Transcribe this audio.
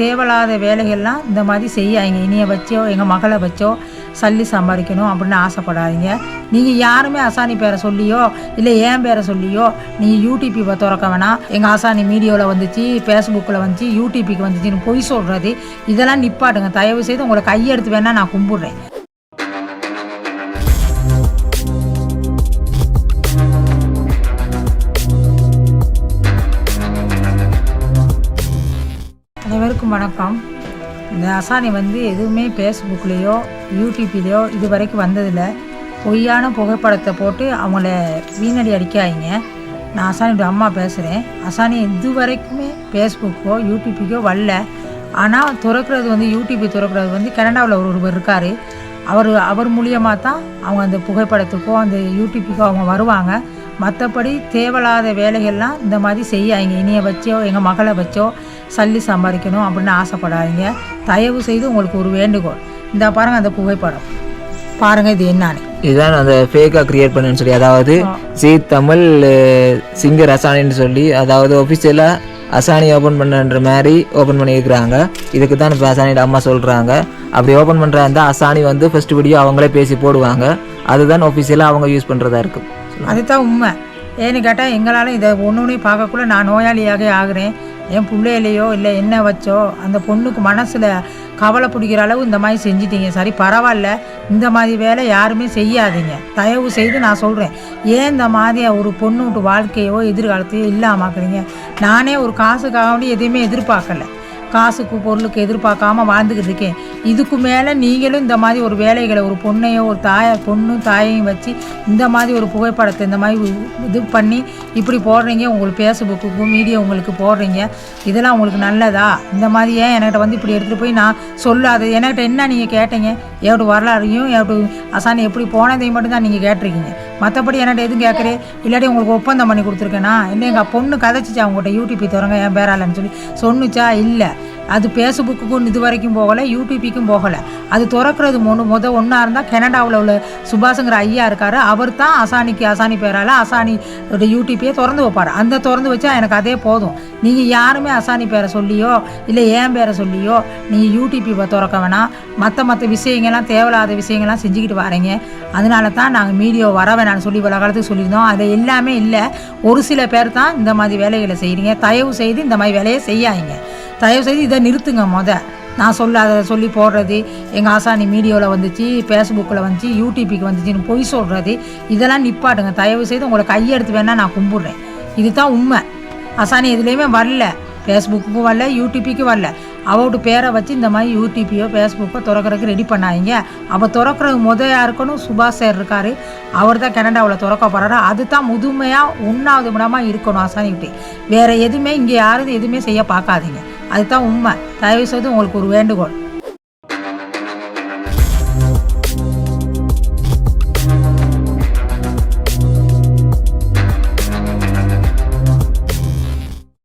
தேவையில்லாத வேலைகள்லாம் இந்த மாதிரி செய்யாதீங்க. இனிய வச்சோ எங்கள் மகளை வச்சோ சல்லி சம்பாதிக்கணும் அப்படின்னு ஆசைப்படாதீங்க. நீங்கள் யாருமே அசானி பேரை சொல்லியோ இல்லை ஏன் பேரை சொல்லியோ நீங்கள் யூடிபியை திறக்க வேணாம். எங்கள் ஆசானி மீடியோவில் வந்துச்சு ஃபேஸ்புக்கில் வந்துச்சு யூடிபிக்கு வந்துச்சுன்னு பொய் சொல்கிறது இதெல்லாம் நிப்பாட்டுங்க. தயவு செய்து உங்களை கையெடுத்து வேணால் நான் கும்பிட்றேன். அனைவருக்கும் வணக்கம். இந்த அசானி வந்து எதுவுமே ஃபேஸ்புக்லேயோ யூடியூப்லேயோ இது வரைக்கும் வந்ததில்லை. பொய்யான புகைப்படத்தை போட்டு அவங்கள வீணடி அடிக்காதீங்க. நான் அசானியோட அம்மா பேசுகிறேன் அசானி இது வரைக்குமே ஃபேஸ்புக்கோ யூடியூப்புக்கோ வரல. ஆனால் துறக்கிறது வந்து யூடியூப் துறக்கிறது வந்து கனடாவில் ஒரு ஒருவர் இருக்கார். அவர் அவர் மூலியமாக தான் அவங்க அந்த புகைப்படத்துக்கோ அந்த யூடியூப்புக்கோ அவங்க வருவாங்க. மற்றபடி தேவையில்லாத வேலைகள்லாம் இந்த மாதிரி செய்யாதீங்க. இனிய வச்சோ எங்கள் மகளை வச்சோ சல்லி சம்பாதிக்கணும் அப்படின்னு ஆசைப்படாதீங்க. தயவு செய்து உங்களுக்கு ஒரு வேண்டுகோள். இந்த பாருங்கள் அந்த புகைப்படம். பாருங்கள் இது என்னான்னு. இதுதான் அந்த ஃபேக்காக கிரியேட் பண்ணுன்னு சொல்லி அதாவது ஜி தமிழ் சிங்கர் அசானின்னு சொல்லி அதாவது ஒஃபிஷியலாக அசானி ஓப்பன் பண்ணுன்ற மாதிரி ஓப்பன் பண்ணியிருக்கிறாங்க. இதுக்கு தான் இப்போ அசானியோட அம்மா சொல்கிறாங்க அப்படி ஓப்பன் பண்ணுறா இருந்தால் அசானி வந்து ஃபர்ஸ்ட் வீடியோ அவங்களே பேசி போடுவாங்க. அதுதான் ஒஃபிஷியலாக அவங்க யூஸ் பண்ணுறதா இருக்கும். அதுதான் உண்மை. ஏன்னு கேட்டால் எங்களால் இதை ஒன்று ஒன்றையும் பார்க்கக்குள்ள நான் நோயாளியாக ஆகிறேன். என் பிள்ளையிலையோ இல்லை என்ன வச்சோ அந்த பொண்ணுக்கு மனசில் கவலை பிடிக்கிற அளவு இந்த மாதிரி செஞ்சிட்டீங்க. சரி பரவாயில்ல. இந்த மாதிரி வேலை யாருமே செய்யாதீங்க. தயவு செய்து நான் சொல்கிறேன் ஏன் இந்த மாதிரி ஒரு பொண்ணு விட்டு வாழ்க்கையோ எதிர்காலத்தையோ இல்லாமாக்குறீங்க நானே ஒரு காசுக்காக வேண்டி எதையுமே எதிர்பார்க்கலை. காசுக்கு பொருளுக்கு எதிர்பார்க்காம வாழ்ந்துக்கிட்டு இருக்கேன். இதுக்கு மேலே நீங்களும் இந்த மாதிரி ஒரு வேலைகளை ஒரு பொண்ணையோ ஒரு தாயை பொண்ணும் தாயையும் வச்சு இந்த மாதிரி ஒரு புகைப்படத்தை இந்த மாதிரி இது பண்ணி இப்படி போடுறீங்க. உங்களுக்கு ஃபேஸ்புக்குக்கும் மீடியா உங்களுக்கு போடுறீங்க. இதெல்லாம் உங்களுக்கு நல்லதா? இந்த மாதிரி ஏன் என்கிட்ட வந்து இப்படி எடுத்துகிட்டு போய் நான் சொல்லாது? என்கிட்ட என்ன நீங்கள் கேட்டீங்க? எவ்வளோ வரலாறையும் எவ்வளோ அசானி எப்படி போனதையும் மட்டும்தான் நீங்கள் கேட்டிருக்கீங்க. மற்றபடி என்கிட்ட எதுவும் கேட்குறே இல்லாட்டி உங்களுக்கு ஒப்பந்தம் பண்ணி கொடுத்துருக்கேனா? இல்லை எங்கள் பொண்ணு கதைச்சிச்சா அவங்ககிட்ட யூடியூப் திறங்க என் பேராலன்னு சொல்லி. சொன்னுச்சா? இல்லை. அது ஃபேஸ்புக்குக்கும் இது வரைக்கும் போகலை யூடியூபிக்கும் போகலை. அது திறக்கிறது மூணு முத ஒன்றா இருந்தால் கனடாவில் உள்ள சுபாஷுங்கிற ஐயா இருக்கார். அவர் தான் அசானிக்கு அசானி பேரால் அசானி யூடியூப்பே திறந்து வைப்பார். அந்த திறந்து வச்சா எனக்கு அதே போதும். நீங்கள் யாருமே அசானி பேரை சொல்லியோ இல்லை ஏன் பேரை சொல்லியோ நீங்கள் யூடியூப்பை திறக்க வேணாம். மற்ற மற்ற விஷயங்கள்லாம் தேவையில்லாத விஷயங்கள்லாம் செஞ்சுக்கிட்டு வரீங்க. அதனால தான் நாங்கள் மீடியோ வர வேணாம்னு சொல்லி பல காலத்துக்கு சொல்லியிருந்தோம். அது எல்லாமே இல்லை. ஒரு சில பேர் தான் இந்த மாதிரி வேலைகளை செய்கிறீங்க தயவு செய்து இந்த மாதிரி வேலையை செய்யாதீங்க. தயவு செய்து இதை நிறுத்துங்க மொதல் நான் சொல்லாத சொல்லி போடுறது எங்கள் ஆசானி மீடியாவில் வந்துச்சு ஃபேஸ்புக்கில் வந்துச்சு யூடியூபிக்கு வந்துச்சுன்னு பொய் சொல்கிறது இதெல்லாம் நிப்பாட்டுங்க. தயவு செய்து உங்களை கையெடுத்து வேணால் நான் கும்பிட்றேன். இதுதான் உண்மை. அசானி எதுலேயுமே வரல. ஃபேஸ்புக்குக்கும் வரல யூடியூபிக்கும் வரல. அவட்டு பேரை வச்சு இந்த மாதிரி யூடியூப்பையோ ஃபேஸ்புக்கோ திறக்கறதுக்கு ரெடி பண்ணாங்க அவள் திறக்கிறது முத இருக்கணும்? சுபாஷ் சார் இருக்கார். அவர் தான் கனடாவில் திறக்க போகிறாரு அது தான் முதுமையாக உண்ணாவது விடமாக இருக்கணும் அசானிக்கிட்டே வேறு எதுவுமே இங்கே யாரும் எதுவுமே செய்ய பார்க்காதீங்க. அதுதான் உண்மை. தயவு செய்து உங்களுக்கு ஒரு வேண்டுகோள்.